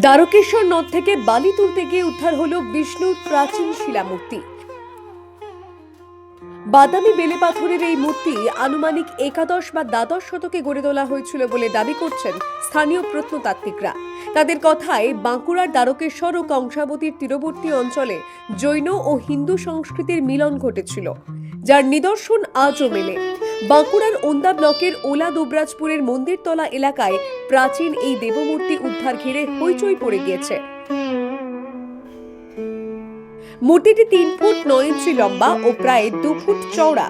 দ্বারকেশ্বর নদ থেকে বালি তুলতে গিয়ে উদ্ধার হলো বিষ্ণুর প্রাচীন শিলামূর্তি। বাদামি বেলে পাথরের এই মূর্তি আনুমানিক একাদশ বা দ্বাদশ শতকে গড়ে তোলা হয়েছিল বলে দাবি করছেন স্থানীয় প্রত্নতাত্ত্বিকরা। তাদের কথায় বাঁকুড়ার দ্বারকেশ্বর ও কংসাবতীর তীরবর্তী অঞ্চলে জৈন ও হিন্দু সংস্কৃতির মিলন ঘটেছিল, যার নিদর্শন আজও মেলে। বাঁকুড়ার ওন্দা ব্লকের ওলা দুবরাজপুরের মন্দিরতলা এলাকায় প্রাচীন এই দেবমূর্তি উদ্ধার ঘিরে হইচই পড়ে গিয়েছে। মূর্তিটি তিন ফুট নয় ইঞ্চি লম্বা ও প্রায় দু ফুট চওড়া।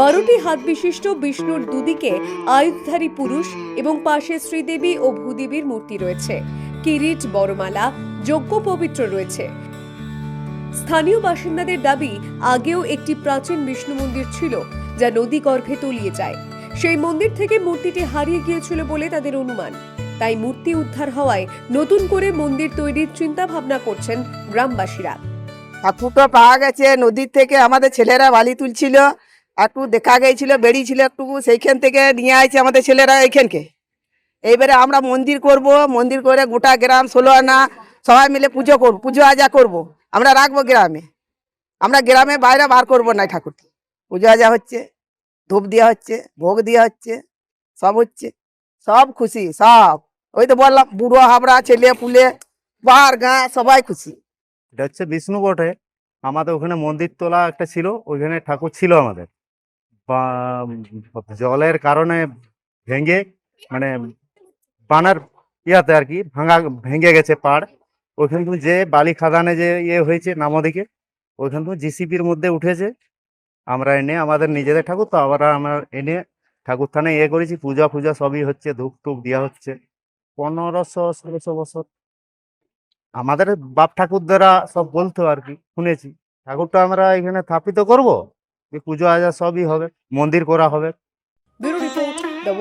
বারোটি হাত বিশিষ্ট বিষ্ণুর দুদিকে আয়ুধধারী পুরুষ এবং পাশে শ্রীদেবী ও ভূদেবীর মূর্তি রয়েছে। কিরিট, বড়মালা, যজ্ঞ পবিত্র রয়েছে। স্থানীয় বাসিন্দাদের দাবি, আগেও একটি প্রাচীন বিষ্ণু মন্দির ছিল যা নদী গর্ভে তলিয়ে যায়। সেই মন্দির থেকে মূর্তিটি হারিয়ে গিয়েছিল বলে তাদের অনুমান। তাই মূর্তি উদ্ধার হওয়ায় নতুন করে মন্দির তৈরির চিন্তা ভাবনা করছেন গ্রামবাসীরা। ঠাকুরটা পাওয়া গেছে, নদীর থেকে আমাদের ছেলেরা বালি তুলছিল, একটু দেখা গেছিল বেরিয়েছিল একটু, সেইখান থেকে নিয়ে আসছে আমাদের ছেলেরা এইখানকে। এইবারে আমরা মন্দির করব, মন্দির করে গোটা গ্রাম ষোলো আনা, সবাই মিলে পুজো করব, পুজো আজা করব। আমরা রাখব গ্রামে। আমরা গ্রামে বাইরে বার করব না ঠাকুরটি পুজো আজা হচ্ছে, ধূপ দেওয়া হচ্ছে, ভোগ দেওয়া হচ্ছে, সব হচ্ছে, সব খুশি, সব। ওই তো বললাম, বুড়ো, হাবড়া, ছেলে, পুলে বার গাঁ, সবাই খুশি। এটা হচ্ছে বিষ্ণু বটে। আমাদের ওখানে মন্দির তোলা একটা ছিল, ওইখানে ঠাকুর ছিল আমাদের। জলের কারণে ভেঙে মানে বানার ইয়াতে আর কি, ভাঙা, ভেঙে গেছে পাড়। ওইখান থেকে যে বালি খাদানে যে ইয়ে হয়েছে নামদিকে, ওইখান থেকে জিসিপির মধ্যে উঠেছে। আমরা এনে আমাদের নিজেদের ঠাকুর, তো আবার আমরা এনে ঠাকুর থানে ইয়ে করেছি, পূজা ফুজা সবই হচ্ছে, ধূপ টুপ দেওয়া হচ্ছে। পনেরোশো, ষোলোশো বছর। আমাদের বাপ ঠাকুর দ্বারা সব বলতো আর কি, শুনেছি। ঠাকুরটা আমরা এখানে স্থাপিত করব পুজো আজা সবই হবে, মন্দির করা হবে। Report the